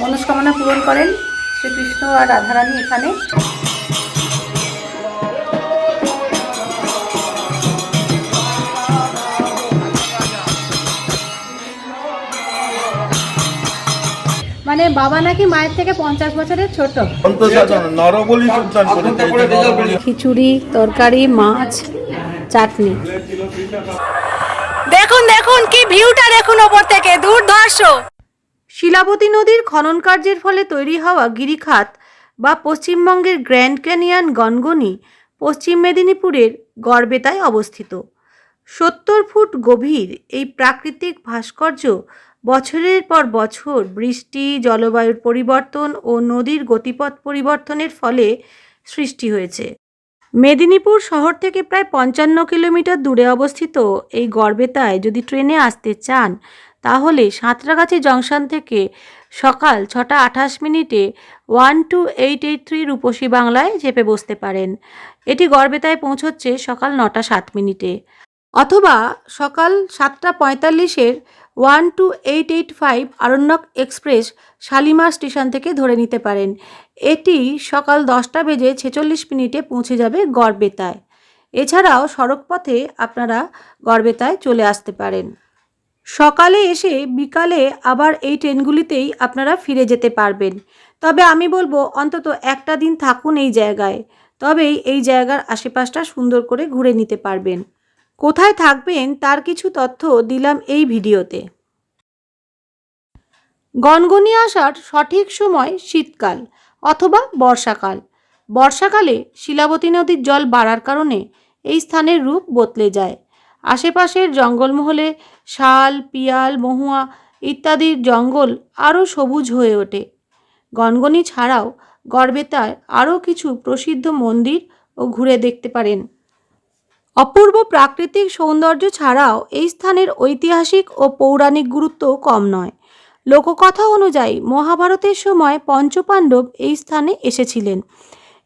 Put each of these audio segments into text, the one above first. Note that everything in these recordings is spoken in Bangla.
মনস্কামনা পূরণ করেন শ্রীকৃষ্ণ আর রাধারানী এখানে। মানে বাবা নাকি মায়ের থেকে পঞ্চাশ বছরের ছোট। খিচুড়ি তরকারি মাছ চাটনি। দেখুন দেখুন কি ভিউটা দেখুন ওপর থেকে দুর্ধর্ষ শিলাবতী নদীর খনন কার্যের ফলে তৈরি হওয়া গিরিখাত বা পশ্চিমবঙ্গের গ্র্যান্ড ক্যানিয়ন গনগনি পশ্চিম মেদিনীপুরের গড়বেতায় অবস্থিত। সত্তর ফুট গভীর এই প্রাকৃতিক ভাস্কর্য বছরের পর বছর বৃষ্টি, জলবায়ুর পরিবর্তন ও নদীর গতিপথ পরিবর্তনের ফলে সৃষ্টি হয়েছে। মেদিনীপুর শহর থেকে প্রায় পঞ্চান্ন কিলোমিটার দূরে অবস্থিত এই গড়বেতায় যদি ট্রেনে আসতে চান তাহলে সাঁতরাগাছি জংশন থেকে সকাল ছটা আঠাশ মিনিটে one two eight eight three রূপসী বাংলায় চেপে বসতে পারেন। এটি গড়বেতায় পৌঁছচ্ছে সকাল নটা সাত মিনিটে। অথবা সকাল সাতটা পঁয়তাল্লিশের one two eight eight five Aranyak express Shalimar station থেকে ধরে নিতে পারেন। এটি সকাল দশটা বেজে ছেচল্লিশ মিনিটে পৌঁছে যাবে গড়বেতায়। এছাড়াও সড়কপথে আপনারা গড়বেতায় চলে আসতে পারেন। সকালে এসে বিকালে আবার এই ট্রেনগুলিতেই আপনারা ফিরে যেতে পারবেন। তবে আমি বলব, অন্তত একটা দিন থাকুন এই জায়গায়। তবেই এই জায়গার আশেপাশটা সুন্দর করে ঘুরে নিতে পারবেন। কোথায় থাকবেন তার কিছু তথ্য দিলাম এই ভিডিওতে। গনগনি আসার সঠিক সময় শীতকাল অথবা বর্ষাকাল। বর্ষাকালে শিলাবতী নদীর জল বাড়ার কারণে এই স্থানের রূপ বদলে যায়। আশেপাশের জঙ্গলমহলে শাল, পিয়াল, মহুয়া ইত্যাদির জঙ্গল আরও সবুজ হয়ে ওঠে। গনগনি ছাড়াও গড়বেতায় আরও কিছু প্রসিদ্ধ মন্দির ও ঘুরে দেখতে পারেন। অপূর্ব প্রাকৃতিক সৌন্দর্য ছাড়াও এই স্থানের ঐতিহাসিক ও পৌরাণিক গুরুত্ব কম নয়। লোককথা অনুযায়ী মহাভারতের সময় পঞ্চপাণ্ডব এই স্থানে এসেছিলেন।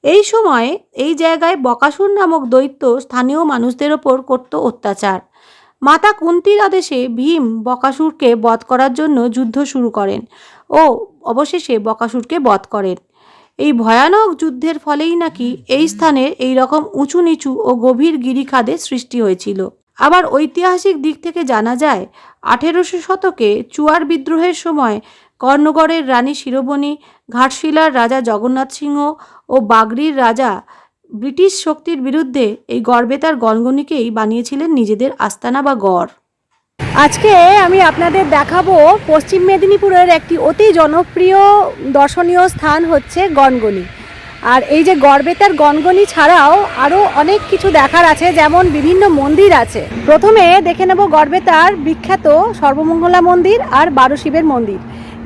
এই সময়ে এই জায়গায় বকাসুর নামক দৈত্য স্থানীয় মানুষদের ওপর করত অত্যাচার। মাতা কুন্তির আদেশে ভীম বকাসুরকে বধ করার জন্য যুদ্ধ শুরু করেন ও অবশেষে বকাসুরকে বধ করেন। এই ভয়ানক যুদ্ধের ফলেই নাকি এই স্থানের এই রকম উঁচু নিচু ও গভীর গিরিখাদের সৃষ্টি হয়েছিল। আবার ঐতিহাসিক দিক থেকে জানা যায়, আঠেরোশো শতকে চুয়ার বিদ্রোহের সময় কর্ণগড়ের রানী শিরোমণি, ঘাটশিলার রাজা জগন্নাথ সিংহ ও বাগড়ির রাজা ব্রিটিশ শক্তির বিরুদ্ধে এই গড়বেতার গনগনিকেই বানিয়েছিলেন নিজেদের আস্তানা বা গড়। আজকে আমি আপনাদের দেখাবো পশ্চিম মেদিনীপুরের একটি অতি জনপ্রিয় দর্শনীয় স্থান হচ্ছে গনগনি আর এই যে গড়বেতার গনগনি ছাড়াও আরও অনেক কিছু দেখার আছে, যেমন বিভিন্ন মন্দির আছে। প্রথমে দেখে নেব গড়বেতার বিখ্যাত সর্বমঙ্গলা মন্দির আর বারো শিবের মন্দির।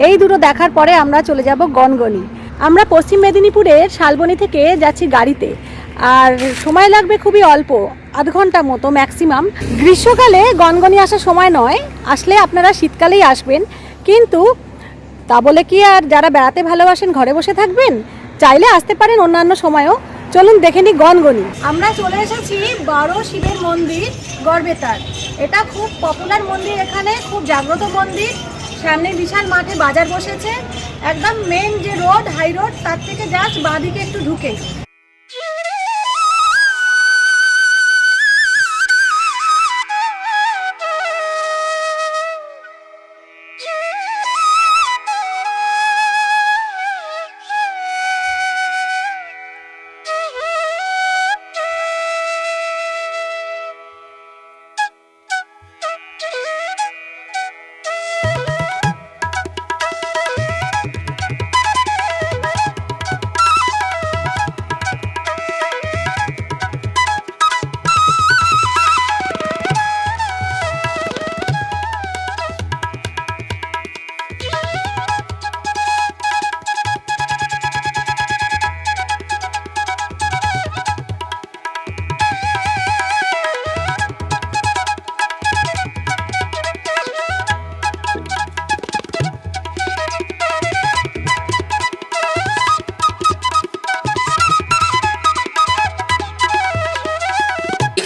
এই দুটো দেখার পরে আমরা চলে যাব গনগনি আমরা পশ্চিম মেদিনীপুরের শালবনি থেকে যাচ্ছি গাড়িতে। আর সময় লাগবে খুবই অল্প, আধ ঘণ্টা মতো ম্যাক্সিমাম। গ্রীষ্মকালে গনগনি আসার সময় নয়, আসলে আপনারা শীতকালেই আসবেন। কিন্তু তা বলে কি আর যারা বেড়াতে ভালোবাসেন, ঘরে বসে থাকবেন? চাইলে আসতে পারেন অন্যান্য সময়ও। চলুন দেখে নিই গনগনি। আমরা চলে এসেছি বারো শিবের মন্দির গড়বেতার। এটা খুব পপুলার মন্দির এখানে, খুব জাগ্রত মন্দির। সামনে বিশাল মাঠে বাজার বসেছে। একদম মেন যে রোড হাই রোড তার থেকে জাস্ট বাঁদিকে একটু ঢুকে।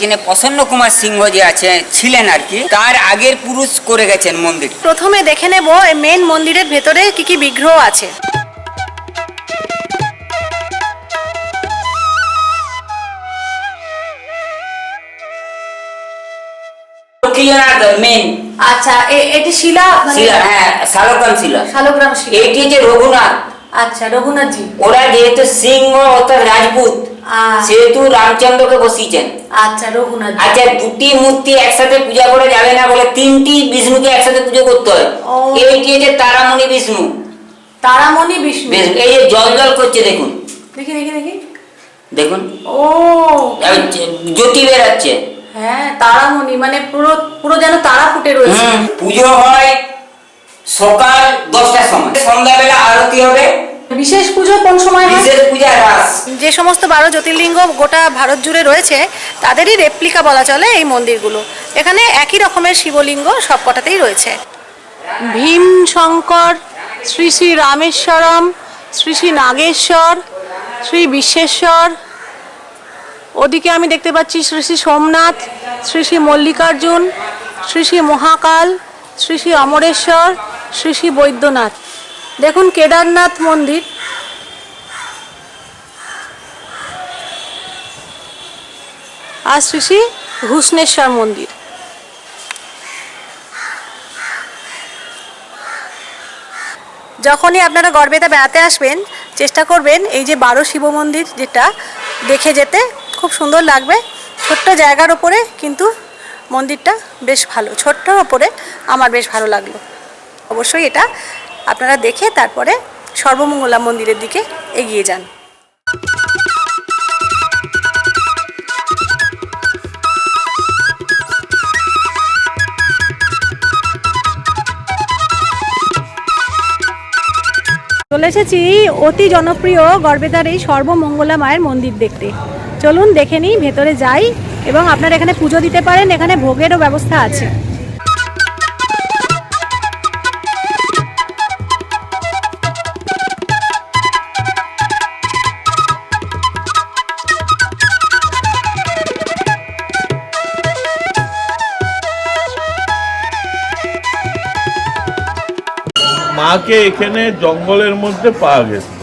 এখানে প্রসন্ন কুমার সিংহ যে আছে ছিলেন আর কি তার আগের পুরুষ করে গেছেন মন্দির। প্রথমে দেখে নেব মেন মন্দিরের ভেতরে কি কি বিগ্রহ আছে। আচ্ছা এটি শিলা শিলা হ্যাঁ শালগ্রাম শিলা। শালগ্রাম শিলা। এইটি যে রঘুনাথ। আচ্ছা রঘুনাথজি। ওরা যেহেতু সিংহ অর্থাৎ রাজপুত সেহেতু রামচন্দ্রকে বসিয়েছেন। আচ্ছা রঘুনাথ আচ্ছা দুটি মূর্তি একসাথে পূজা করা যাবে না বলে তিনটি বিষ্ণুকে একসাথে পুজো করতে হয়। এইটি হচ্ছে তারামণি বিষ্ণু। তারামণি বিষ্ণু। এই যে জল জল করছে দেখুন। দেখি দেখি দেখি। দেখুন। ও। জ্যোতি বেরাচ্ছে। হ্যাঁ তারামণি মানে পুরো পুরো যেন তারা ফুটে রয়েছে। পুজো হয় সকাল দশটার সময়। সন্ধ্যাবেলা আরতি হবে বিশেষ পুজো কোন সময় হয়? বিশেষ পূজা রাস। যে সমস্ত বারো জ্যোতির্লিঙ্গ গোটা ভারত জুড়ে রয়েছে তাদেরই রেপ্লিকা বলা চলে এই মন্দিরগুলো। এখানে একই রকমের শিবলিঙ্গ সব কটাতেই রয়েছে। ভীম শঙ্কর শ্রী শ্রী রামেশ্বরম শ্রী শ্রী নাগেশ্বর শ্রী বিশ্বেশ্বর ওদিকে আমি দেখতে পাচ্ছি শ্রী শ্রী সোমনাথ শ্রী শ্রী মল্লিকার্জুন শ্রী শ্রী মহাকাল শ্রী শ্রী অমরেশ্বর শ্রী শ্রী বৈদ্যনাথ। দেখুন কেদারনাথ মন্দির। আর শ্রী শ্রী ঘুষ্ণেশ্বর মন্দির। যখনই আপনারা গড়বেতা বেড়াতে আসবেন, চেষ্টা করবেন এই যে বারো শিব মন্দির যেটা দেখে যেতে, খুব সুন্দর লাগবে। ছোট্ট জায়গার ওপরে কিন্তু মন্দিরটা বেশ ভালো ছোট্টর ওপরে আমার বেশ ভালো লাগল। অবশ্যই এটা আপনারা দেখে তারপরে সর্বমঙ্গলা মন্দিরের দিকে এগিয়ে যান। চলে এসেছি অতি জনপ্রিয় গড়বেতার এই সর্বমঙ্গলা মায়ের মন্দির দেখতে। চলুন দেখে নিই, ভেতরে যাই এবং আপনারা এখানে পুজো দিতে পারেন, এখানে ভোগেরও ব্যবস্থা আছে। মাকে এখানে জঙ্গলের মধ্যে পাওয়া গেছিল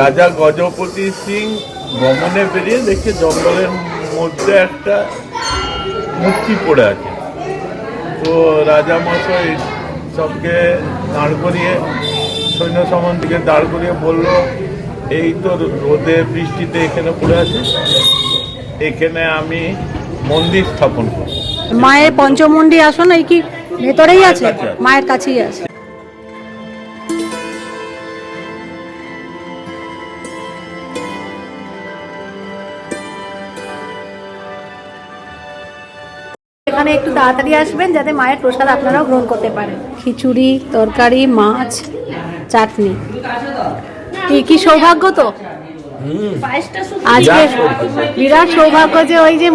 রাজা গজপতি সিং ভ্রমণে বেরিয়ে দেখে জঙ্গলের মধ্যে একটা মূর্তি পড়ে আছে। তো রাজা মশাই সবকে দাঁড় করিয়ে সৈন্য সামন্তকে দাঁড় করিয়ে বলল এই তো রোদে বৃষ্টিতে এখানে পড়ে আছে। এখানে আমি মন্দির স্থাপন করব। মায়ের পঞ্চমুণ্ডী আসন এই কি ভেতরেই আছে? আছে। মায়ের কাছেই আছে। তাড়াতাড়ি আসবেন যাতে মায়ের প্রসাদ আপনারাও গ্রহণ করতে পারেন। খিচুড়ি তরকারি মাছ চাটনি। কি কি সৌভাগ্য তো? আজকে বিরাট সৌভাগ্য। যে ওই যে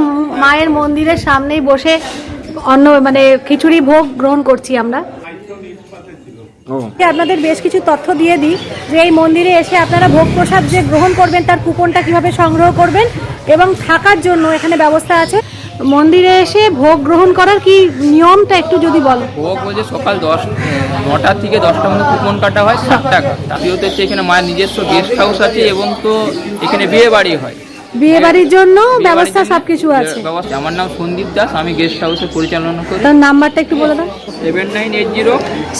মায়ের মন্দিরের সামনেই বসে অন্য মানে খিচুড়ি ভোগ গ্রহণ করছি আমরা। আপনাদের বেশ কিছু তথ্য দিয়ে দিই যে এই মন্দিরে এসে আপনারা ভোগ প্রসাদ যে গ্রহণ করবেন তার কুপনটা কীভাবে সংগ্রহ করবেন এবং থাকার জন্য এখানে ব্যবস্থা আছে। মন্দিরে এসে ভোগ গ্রহণ করার কি নিয়মটা একটু যদি বলো? ভোগ বলছে সকাল দশ, নটা থেকে দশটার মধ্যে কুপন কাটা হয় ষাট টাকা তাতে হচ্ছে এখানে মায়ের নিজস্ব গেস্ট হাউস আছে এবং তো এখানে বিয়ে বাড়ি হয়। বিয়ে বাড়ির জন্য ব্যবস্থা সবকিছু আছে। ব্যবস্থা। আমার নাম সন্দীপ দাস আমি গেস্ট হাউসে পরিচালনা করি। তার নাম্বারটা একটু বলে দাও। Seven nine eight zero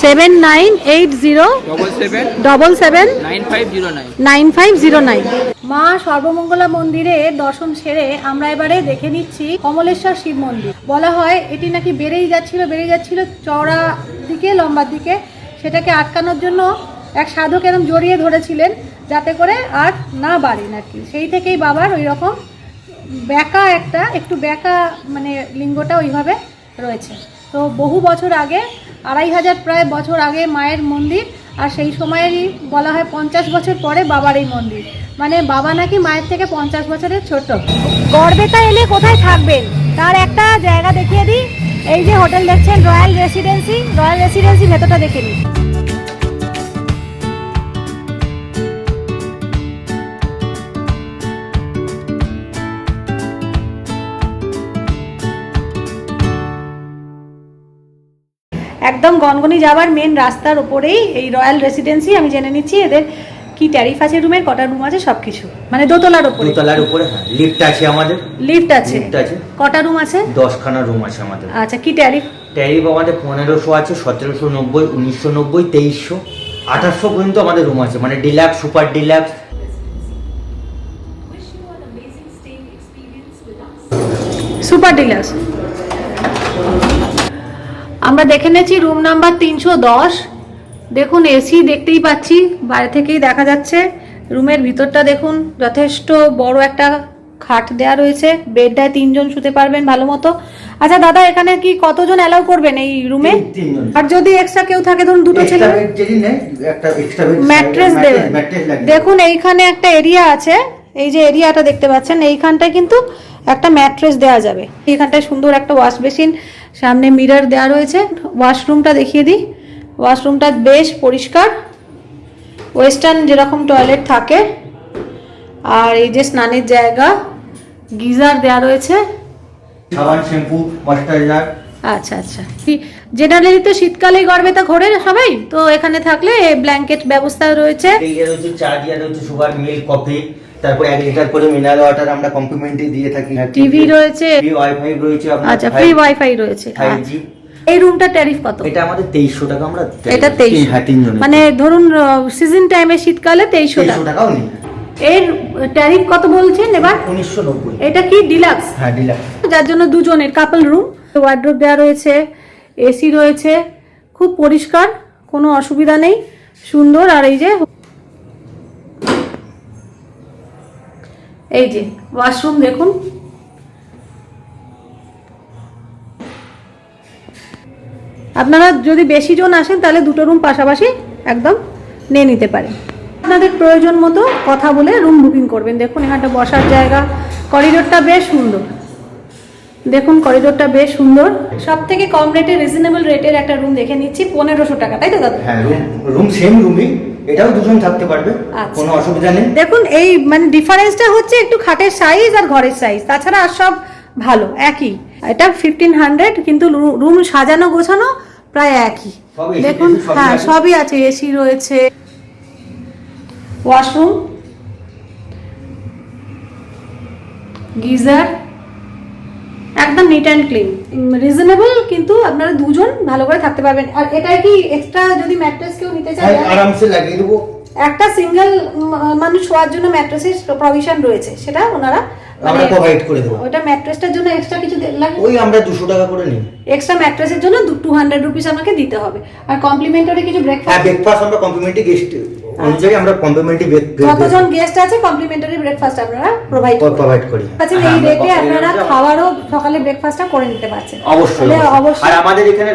seven nine eight zero double seven double seven nine five zero nine nine five zero nine মা সর্বমঙ্গলা মন্দিরে দর্শন সেরে আমরা এবারে দেখে নিচ্ছি কমলেশ্বর শিব মন্দির। বলা হয় এটি নাকি বেড়েই যাচ্ছিল বেড়ে যাচ্ছিল চওড়া দিকে লম্বার দিকে সেটাকে আটকানোর জন্য এক সাধক এরম জড়িয়ে ধরেছিলেন। যাতে করে আর না বাড়েন আর কি সেই থেকেই বাবার ওই রকম ব্যাকা একটা, একটু ব্যাকা মানে লিঙ্গটা ওইভাবে রয়েছে। তো বহু বছর আগে, আড়াই হাজার প্রায় বছর আগে মায়ের মন্দির, আর সেই সময়েরই বলা হয় পঞ্চাশ বছর পরে বাবার এই মন্দির। মানে বাবা নাকি মায়ের থেকে পঞ্চাশ বছরের ছোট। গড়বেতা এলে কোথায় থাকবেন? তার একটা জায়গা দেখিয়ে দিই। এই যে হোটেল দেখছেন, রয়্যাল রেসিডেন্সি রয়্যাল রেসিডেন্সি ভেতরটা দেখে নিই একদম গনগনি যাওয়ার মেন রাস্তার ওপরেই এই রয়্যাল রেসিডেন্সি আমি জেনে নিচ্ছি এদের কি ট্যারিফ আছে রুমের কটা রুম আছে? সব কিছু মানে দোতলার ওপরে দোতলার উপরে হ্যাঁ। লিফট আছে আমাদের। লিফট আছে। লিফট আছে। কটা রুম আছে? দশখানা রুম আছে আমাদের। আচ্ছা কি ট্যারিফ ট্যারিফ আমাদের পনেরোশো আছে সতেরোশো নব্বই উনিশশো নব্বই তেইশশো। আঠাশশো পর্যন্ত আমাদের রুম আছে। মানে deluxe super deluxe super deluxe আমরা দেখে নিয়েছি রুম নাম্বার তিনশো দশ। দেখুন এসি দেখতেই পাচ্ছি বাইরে থেকেই দেখা যাচ্ছে। রুমের ভিতরটা দেখুন যথেষ্ট বড় একটা খাট দেওয়া রয়েছে। বেডটায় তিনজন শুতে পারবেন ভালো মতো। আচ্ছা দাদা এখানে কি কতজন অ্যালাউ করবেন এই রুমে আর যদি এক্সট্রা কেউ থাকে ধরুন দুটো ছেলে। ম্যাট্রেস দেবেন। দেখুন এইখানে একটা এরিয়া আছে। এই যে এরিয়াটা দেখতে পাচ্ছেন এইখানটায় কিন্তু একটা ম্যাট্রেস দেওয়া যাবে। এখানটায় সুন্দর একটা ওয়াশ বেসিন সামনে মিরর দেওয়া রয়েছে। ওয়াশরুমটা দেখিয়ে দিই। ওয়াশরুমটা বেশ পরিষ্কার। ওয়েস্টার্ন যেরকম টয়লেট থাকে। আর এই যে স্নানের জায়গা গিজার দেওয়া রয়েছে। সাবান শ্যাম্পু ময়শ্চারাইজার। আচ্ছা আচ্ছা। জেনারেলি তো শীতকালেই গড়বে তা ঘোরে সবাই। তো এখানে থাকলে ব্ল্যাঙ্কেট ব্যবস্থা রয়েছে চা দিয়া রয়েছে সুগার মিল্ক কফি। তারপর এক লিটার করে মিনারেল ওয়াটার আমরা কমপ্লিমেন্টারি দিয়ে থাকি। টিভি রয়েছে। ফ্রি ওয়াইফাই রয়েছে আচ্ছা ফ্রি ওয়াইফাই রয়েছে। আচ্ছা। এই রুমটা ট্যারিফ কত? এটা আমাদের টাকা আমরা এটা হ্যাঁ মানে ধরুন সিজন টাইমে শীতকালে টাকাও নেই। এর ট্যারিফ কত বলছেন এবার? উনিশশো নব্বই। এটা কি ডিলাক্স হ্যাঁ ডিলাক্স যার জন্য দুজনের কাপল রুম ওয়ার্ড্রোব দেওয়া রয়েছে এসি রয়েছে খুব পরিষ্কার কোনো অসুবিধা নেই সুন্দর। আর এই যে এই যে ওয়াশরুম দেখুন। আপনারা যদি বেশি জন আসেন, তাহলে দুটো রুম পাশাপাশি একদম নিয়ে নিতে পারেন। আপনাদের প্রয়োজন মতো কথা বলে রুম বুকিং করবেন। দেখুন, এখানটা বসার জায়গা। করিডোরটা বেশ সুন্দর। দেখুন করিডোরটা বেশ সুন্দর। সব থেকে কম রেটে রিজনেবল রেটের একটা রুম দেখে নিচ্ছি, পনেরোশো টাকা, তাই তো দাদা? হ্যাঁ রুম সেম রুমই এটাও দুজন থাকতে পারবে আচ্ছা। কোনো অসুবিধা নেই। দেখুন এই মানে ডিফারেন্সটা হচ্ছে একটু খাটের সাইজ আর ঘরের সাইজ তাছাড়া আর সব ভালো একই। এটা ফিফটিন হান্ড্রেড কিন্তু রুম সাজানো গোছানো প্রায় একই। দেখুন হ্যাঁ সবই আছে এসি রয়েছে। ওয়াশরুম গিজার একদম নিট অ্যান্ড ক্লিন রিজনেবল কিন্তু আপনারা দুজন ভালো করে থাকতে পারবেন। আর এটা কি এক্সট্রা যদি ম্যাট্রেস কেউ নিতে চায় হ্যাঁ, আরামসে লাগিয়ে দেবো। একটা সিঙ্গেল মানুষ শোয়ার জন্য ম্যাট্রেসের প্রভিশন রয়েছে সেটা ওনারা মানে আমরা প্রোভাইড করে দেবো। ওটা ম্যাট্রেসটার জন্য এক্সট্রা কিছু দে- লাগে ওই আমরা দুশো টাকা করে নিই। এক্সট্রা ম্যাট্রেসের জন্য টু হান্ড্রেড রুপিস আমাকে দিতে হবে। আর কমপ্লিমেন্টারি কিছু ব্রেকফাস্ট হ্যাঁ ব্রেকফাস্ট আমরা কমপ্লিমেন্টারি গেস্ট অনুযায়ী আমরা কমপ্লিমেন্টারি যতজন গেস্ট আছে কমপ্লিমেন্টারি ব্রেকফাস্ট আপনারা প্রোভাইড প্রোভাইড করি। আচ্ছা হ্যাঁ, এই রেটে আপনারা খাওয়ারও সকালে ব্রেকফাস্টটা করে নিতে পারছেন। অবশ্যই আর আমাদের এখানে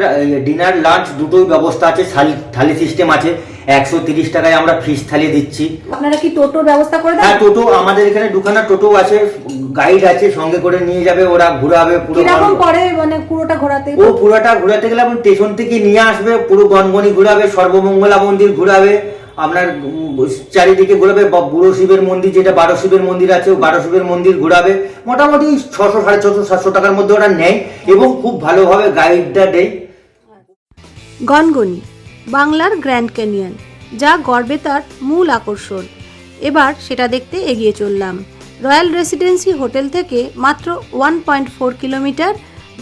ডিনার লাঞ্চ দুটোই ব্যবস্থা আছে থালি থালি সিস্টেম আছে। একশো তিরিশ টাকায় আমরা ফিশ থালি দিচ্ছি। আপনারা কি টোটোর ব্যবস্থা করে হ্যাঁ টোটো আমাদের এখানে দুখানা টোটো আছে গাইড আছে সঙ্গে করে নিয়ে যাবে ওরা ঘুরাবে পুরো কীরকম গন- মানে পুরোটা ঘোরাতে? ও পুরোটা ঘুরাতে গেলে আপনি স্টেশন থেকে নিয়ে আসবে পুরো গনগনি ঘুরাবে সর্বমঙ্গলা মন্দির ঘুরাবে আপনার চারিদিকে ঘুরাবে বুড়ো শিবের মন্দির, যেটা বারো শিবের মন্দির আছে বারো শিবের মন্দির ঘুরাবে। মোটামুটি ছশো, সাড়ে ছশো, সাতশো টাকার মধ্যে ওরা নেয় এবং খুব ভালোভাবে গাইডটা দেয়। গনগনি, বাংলার গ্র্যান্ড ক্যানিয়ন, যা গর্বে তার মূল আকর্ষণ। এবার সেটা দেখতে এগিয়ে চললাম। রয়্যাল রেসিডেন্সি হোটেল থেকে মাত্র ওয়ান পয়েন্ট ফোর কিলোমিটার,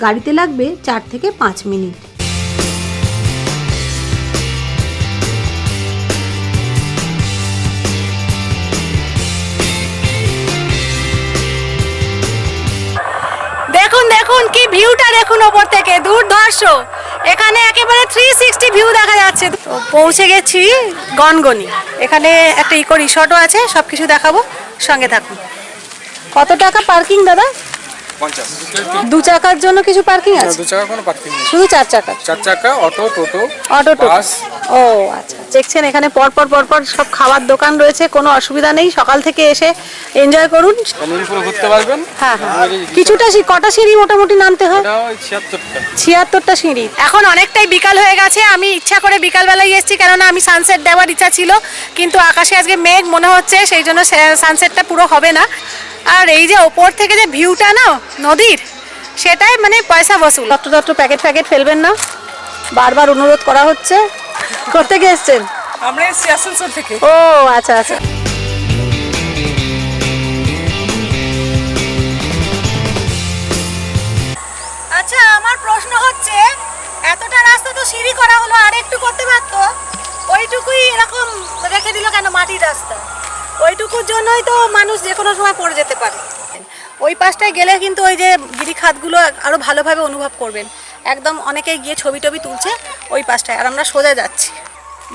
গাড়িতে লাগবে চার থেকে পাঁচ মিনিট। দেখুন কি ভিউটা দেখুন ওপর থেকে, দুর্ধর্ষ। এখানে একেবারে থ্রি সিক্সটি ভিউ দেখা যাচ্ছে। তো পৌঁছে গেছি গনগনি। এখানে একটা ইকো রিসর্টও আছে সব কিছু দেখাবো। সঙ্গে থাকুন। কত টাকা পার্কিং দাদা? দু চাকার জন্য কিছু পার্কিং আছে? দু চাকা কোনো পার্কিং নেই। শুধু চার চাকা চার চাকা অটো টোটো অটো টোটো। বাস ও আচ্ছা। দেখছেন এখানে পরপর পরপর সব খাবার দোকান রয়েছে কোনো অসুবিধা নেই। সকাল থেকে এসে এনজয় করুন। কমলিপুরে ঘুরতে পারবেন? হ্যাঁ হ্যাঁ। কিছুটা কটা সিঁড়ি মোটামুটি নামতে হয়? ছিয়াত্তরটা। সিঁড়ি। এখন অনেকটাই বিকাল হয়ে গেছে। আমি ইচ্ছা করে বিকালবেলায় এসেছি কেননা আমি সানসেট দেওয়ার ইচ্ছা ছিল। কিন্তু আকাশে আজকে মেঘ মনে হচ্ছে সেই জন্য সানসেটটা পুরো হবে না। আর এই যে ওপর থেকে যে ভিউটা না নদীর সেটাই মানে পয়সা বসুল। তত্ত্ব তত্ত্ব প্যাকেট ফ্যাকেট ফেলবেন না। বারবার অনুরোধ করা হচ্ছে। কোথেকে এসছেন? আমরা এসছি আসানসোল থেকে। ও আচ্ছা আচ্ছা। আচ্ছা আমার প্রশ্ন হচ্ছে এতটা রাস্তা তো সিঁড়ি করা হলো আর একটু করতে পারতো? ওইটুকুই এরকম রেখে দিল কেন মাটির রাস্তা? ওইটুকুর জন্যই তো মানুষ যে কোনো সময় পড়ে যেতে পারে। ওই পাশটায় গেলে কিন্তু ওই যে গিরিখাতগুলো আরও ভালোভাবে অনুভব করবেন। একদম অনেকে গিয়ে ছবি টবি তুলছে ওই পাশটায়, আর আমরা সোজা যাচ্ছি।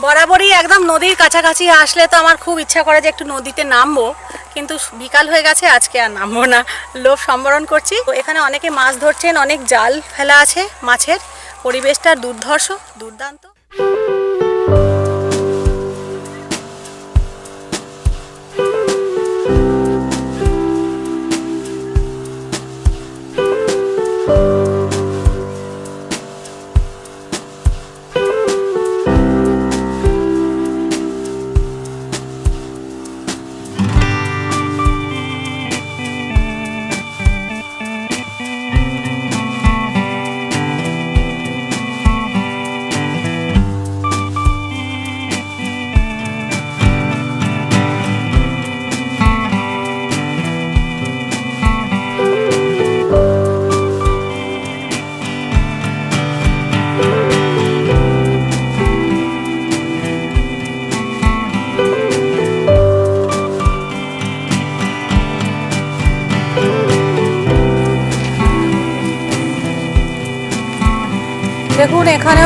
বরাবরই একদম নদীর কাছাকাছি আসলে তো আমার খুব ইচ্ছা করে যে একটু নদীতে নামবো, কিন্তু বিকাল হয়ে গেছে, আজকে আর নামবো না। লোভ সম্বরণ করছি। তো এখানে অনেকে মাছ ধরছেন, অনেক জাল ফেলা আছে মাছের। পরিবেশটা দুর্ধর্ষ, দুর্দান্ত।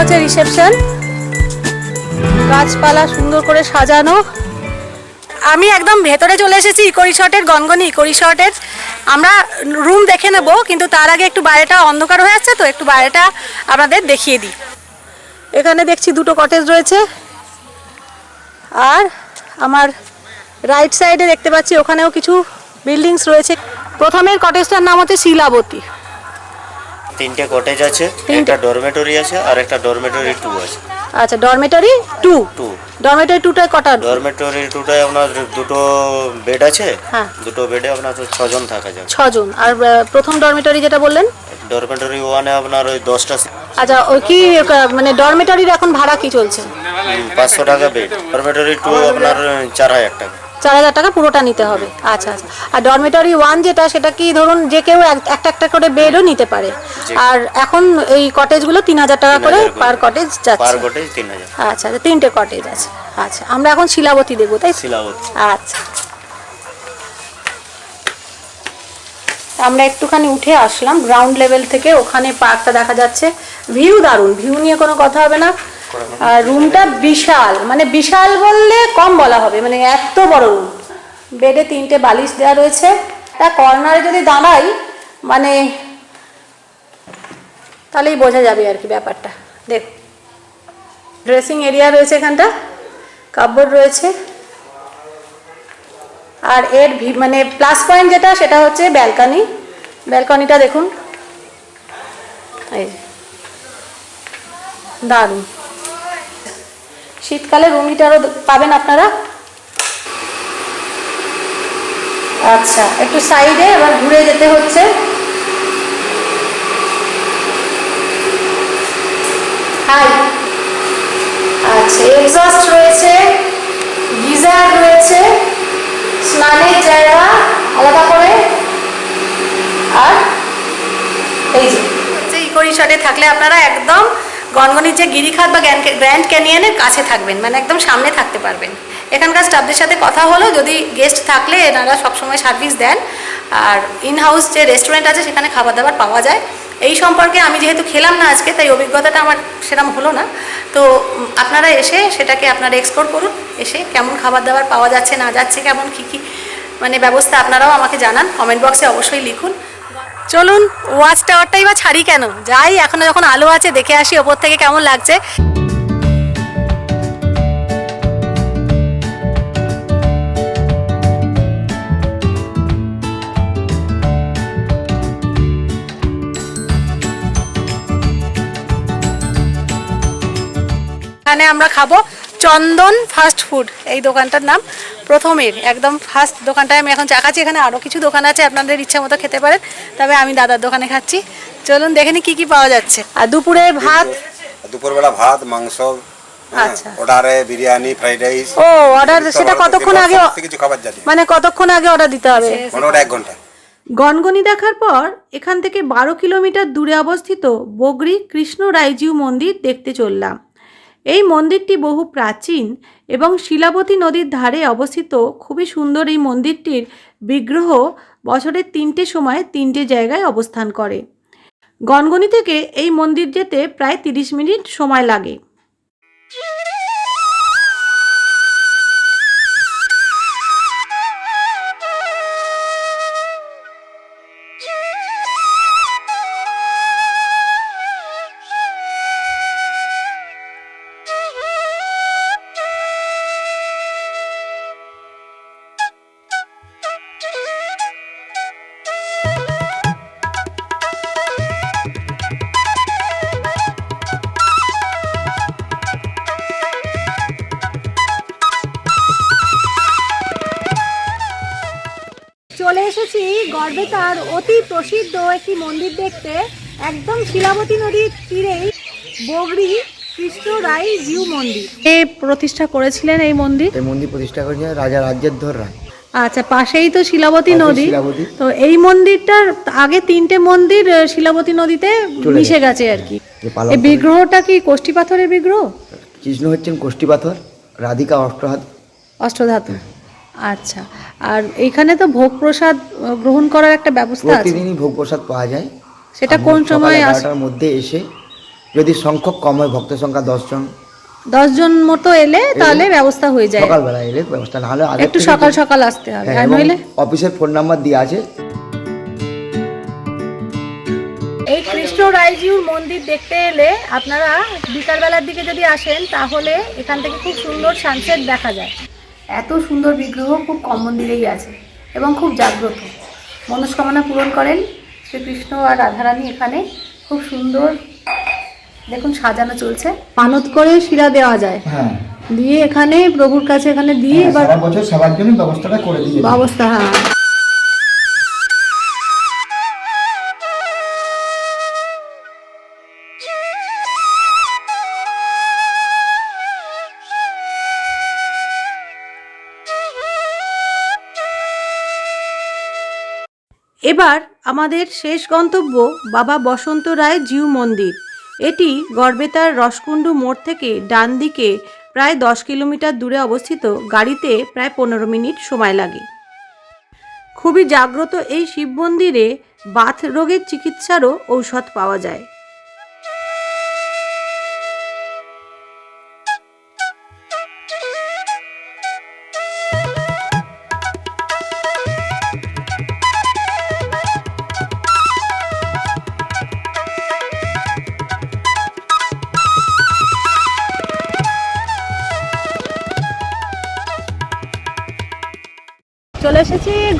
হচ্ছে রিসেপশন। গাছপালা সুন্দর করে সাজানো। আমি একদম ভেতরে চলে এসেছি ইকো রিসর্টের গনগনি ইকো রিসর্টের আমরা রুম দেখে নেব, কিন্তু তার আগে একটু বাইরেটা অন্ধকার হয়ে যাচ্ছে তো একটু বাইরেটা আপনাদের দেখিয়ে দিই। এখানে দেখছি দুটো কটেজ রয়েছে। আর আমার রাইট সাইডে দেখতে পাচ্ছি, ওখানেও কিছু বিল্ডিংস রয়েছে। প্রথমের কটেজটার নাম হচ্ছে শিলাবতী। তিনটে কটেজ আছে। একটা ডরমেটরি আছে আর একটা ডরমেটরি টু আছে। আচ্ছা ডরমেটরি টু টু ডরমেটরি টুটায় কটা? ডরমেটরি টুটায় আপনার দুটো বেড আছে হ্যাঁ। দুটো বেডে আপনার ছজন থাকা যাবে। ছজন। আর প্রথম ডরমেটরি যেটা বললেন? ডরমেটরি ওয়ানে আপনার ওই দশটা আচ্ছা ওই কি মানে ডরমেটরির এখন ভাড়া কি চলছে? পাঁচশো টাকা বেড ডরমেটরি টু আপনার চার হাজার টাকা। চার হাজার টাকা পুরোটা নিতে হবে। আচ্ছা আচ্ছা। আর ডরমেটরি ওয়ান যেটা সেটা কি ধরুন যে কেউ এক- একটা একটা করে বেডও নিতে পারে। আর এখন এই কটেজগুলো তিন হাজার টাকা করে পার কটেজ যাচ্ছে। আচ্ছা আচ্ছা তিনটে কটেজ আছে। আচ্ছা আমরা এখন শিলাবতী দেবো তাই শিলাবতী। আচ্ছা। আমরা একটুখানি উঠে আসলাম। গ্রাউন্ড লেভেল থেকে ওখানে পার্কটা দেখা যাচ্ছে। ভিউ দারুণ ভিউ নিয়ে কোনো কথা হবে না। আর রুমটা বিশাল মানে বিশাল বললে কম বলা হবে মানে এত বড় রুম বেডে তিনটে বালিশ দেওয়া রয়েছে, তা কর্নারে যদি দাঁড়াই মানে তাহলেই বোঝা যাবে আর কি ব্যাপারটা। দেখ ড্রেসিং এরিয়া রয়েছে এখানটা কাপড় রয়েছে। আর এর মানে প্লাস পয়েন্ট যেটা, সেটা হচ্ছে ব্যালকনি ব্যালকনিটা দেখুন। এই দারুণ। শীতকালে রুম হিটারও পাবেন আপনারা? আচ্ছা একটু সাইডে এবার ঘুরে যেতে হচ্ছে। হাই। আচ্ছা এক্সস্ট রয়েছে, গিজার রয়েছে, স্নানের জায়গা আলাদা করে। আর এই যে। ইকো থাকলে আপনারা একদম গনগনির যে গিরিখাত বা গ্র্যান্ড ক্যানিয়নের কাছে থাকবেন মানে একদম সামনে থাকতে পারবেন। এখানকার স্টাফদের সাথে কথা হলো, যদি গেস্ট থাকলে এনারা সবসময় সার্ভিস দেন। আর ইন হাউস যে রেস্টুরেন্ট আছে, সেখানে খাবার দাবার পাওয়া যায়। এই সম্পর্কে আমি যেহেতু খেলাম না আজকে, তাই অভিজ্ঞতাটা আমার সেরকম হলো না। তো আপনারা এসে সেটাকে আপনারা এক্সপ্লোর করুন। এসে কেমন খাবার দাবার পাওয়া যাচ্ছে, না যাচ্ছে, কেমন কী কী মানে ব্যবস্থা আপনারাও আমাকে জানান। কমেন্ট বক্সে অবশ্যই লিখুন। চলুন ওয়াচ টাওয়ারটাই বা ছাড়ি কেন? যাই, এখনও যখন আলো আছে, দেখে আসি ওপর থেকে কেমন লাগছে। এখানে আমরা খাব চন্দন ফাস্ট ফুড, এই দোকানটার নাম। প্রথমের একদম ফার্স্ট দোকানটায় আমি এখন চা খাচ্ছি। এখানে আরও কিছু দোকান আছে আপনাদের ইচ্ছা মতো খেতে পারেন। তবে আমি দাদার দোকানে খাচ্ছি। চলুন দেখে নি কী কী পাওয়া যাচ্ছে। আর দুপুরে ভাত? দুপুরবেলা ভাত মাংস হ্যাঁ, আচ্ছা। বিরিয়ানি ফ্রাইড রাইস ও অর্ডার সেটা কতক্ষণ আগে কিছু খাবার জানি মানে কতক্ষণ আগে অর্ডার দিতে হবে? মোটামুটি এক ঘণ্টা। গনগনি দেখার পর এখান থেকে বারো কিলোমিটার দূরে অবস্থিত বগরি কৃষ্ণ রাইজিউ মন্দির দেখতে চললাম। এই মন্দিরটি বহু প্রাচীন এবং শিলাবতী নদীর ধারে অবস্থিত। খুবই সুন্দর এই মন্দিরটির বিগ্রহ বছরের তিনটে সময় তিনটে জায়গায় অবস্থান করে। গনগনি থেকে এই মন্দির যেতে প্রায় তিরিশ মিনিট সময় লাগে। গর্বেতার অতি প্রসিদ্ধ একটি মন্দির দেখতে একদম শিলাবতী নদীর তীরেই বগরি কৃষ্ণ রায় জিউ মন্দির। এ প্রতিষ্ঠা করেছিলেন এই মন্দির? এই মন্দির প্রতিষ্ঠা করেছে রাজা রাজ্যের রায়। আচ্ছা পাশেই তো শিলাবতী নদী। তো এই মন্দিরটার আগে তিনটে মন্দির শিলাবতী নদীতে মিশে গেছে। আর কি। এই বিগ্রহটা কি কোষ্ঠী পাথরের বিগ্রহ? কৃষ্ণ হচ্ছেন কোষ্ঠী পাথর রাধিকা অষ্টহাত অষ্টধাতু। আচ্ছা আর এখানে তো ভোগ প্রসাদ গ্রহণ করার একটা ব্যবস্থা আছে? প্রতিদিনই ভোগ প্রসাদ পাওয়া যায়। সেটা কোন সময় আস? এগারোটার মধ্যে এসে যদি সংখ্যক কম হয় ভক্ত সংখ্যা দশজন দশজন মতো এলে তাহলে ব্যবস্থা হয়ে যায়। সকালবেলা এলে ব্যবস্থা না হলে একটু সকাল সকাল আসতে হবে আর নইলে? অফিসের ফোন নাম্বার দেওয়া আছে। এই কৃষ্ণ রায়জিউর মন্দির দেখতে এলে আপনারা বিকালবেলার দিকে যদি আসেন তাহলে এখান থেকে খুব সুন্দর সানসেট দেখা যায়। এত সুন্দর বিগ্রহ খুব কম মন্দিরেই আছে এবং খুব জাগ্রত। মনস্কামনা পূরণ করেন শ্রীকৃষ্ণ আর রাধারানী এখানে। খুব সুন্দর দেখুন সাজানো চলছে। পানত করে শিরা দেওয়া যায়। হ্যাঁ। দিয়ে এখানে প্রভুর কাছে এখানে দিয়ে এবার বছর সবার জন্য ব্যবস্থাটা করে দিয়ে ব্যবস্থা হ্যাঁ। এবার আমাদের শেষ গন্তব্য বাবা বসন্ত রায় জিউ মন্দির। এটি গড়বেতার রসকুণ্ডু মোড় থেকে ডান দিকে প্রায় দশ কিলোমিটার দূরে অবস্থিত, গাড়িতে প্রায় পনেরো মিনিট সময় লাগে। খুবই জাগ্রত এই শিব মন্দিরে বাথ রোগের চিকিৎসারও ঔষধ পাওয়া যায়।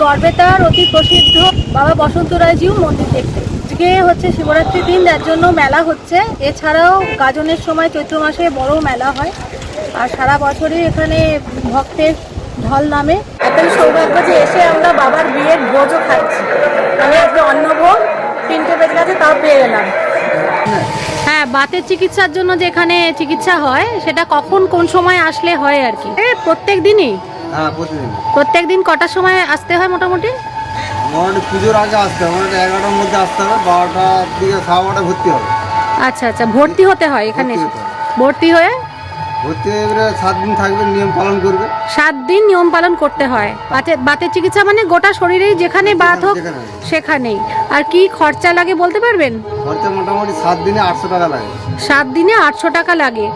গড়বেতার অতি প্রসিদ্ধ বাবা বসন্ত রায়জিউ মন্দির দেখতে। আজকে হচ্ছে শিবরাত্রির দিন যার জন্য মেলা হচ্ছে। এছাড়াও গাজনের সময় চৈত্র মাসে বড় মেলা হয়। আর সারা বছরই এখানে ভক্তের ঢল নামে। এতই সৌভাগ্য যে এসে আমরা বাবার বিয়ের ভোজও খাচ্ছি। আমি আজকে অন্নভোগ তিনটে বেজে গেছে তাও পেয়ে গেলাম। হ্যাঁ বাতের চিকিৎসার জন্য যে এখানে চিকিৎসা হয় সেটা কখন কোন সময় আসলে হয় আর কি। প্রত্যেক দিনই। হ্যাঁ প্রতিদিন। প্রত্যেক দিন কটার সময় আসতে হয় মোটামুটি? মোটামুটি পুজোর আগে আসতে হবে মোটামুটি এগারোটার মধ্যে আসতে হবে বারোটার দিকে সাড়ে বারোটা ভর্তি হবে। আচ্ছা আচ্ছা ভর্তি হতে হয় এখানে ভর্তি হতে ভর্তি হয়ে? ভর্তি হয়ে এবারে সাত দিন থাকবে নিয়ম পালন করবে। সাত দিন নিয়ম পালন করতে হয়। বাতে বাতের চিকিৎসা মানে গোটা শরীরেই যেখানে বাত হোক যেখানে। সেখানেই। আর কি খরচা লাগে বলতে পারবেন? খরচা মোটামুটি সাত দিনে আটশো টাকা লাগে। সাত দিনে আটশো টাকা লাগে।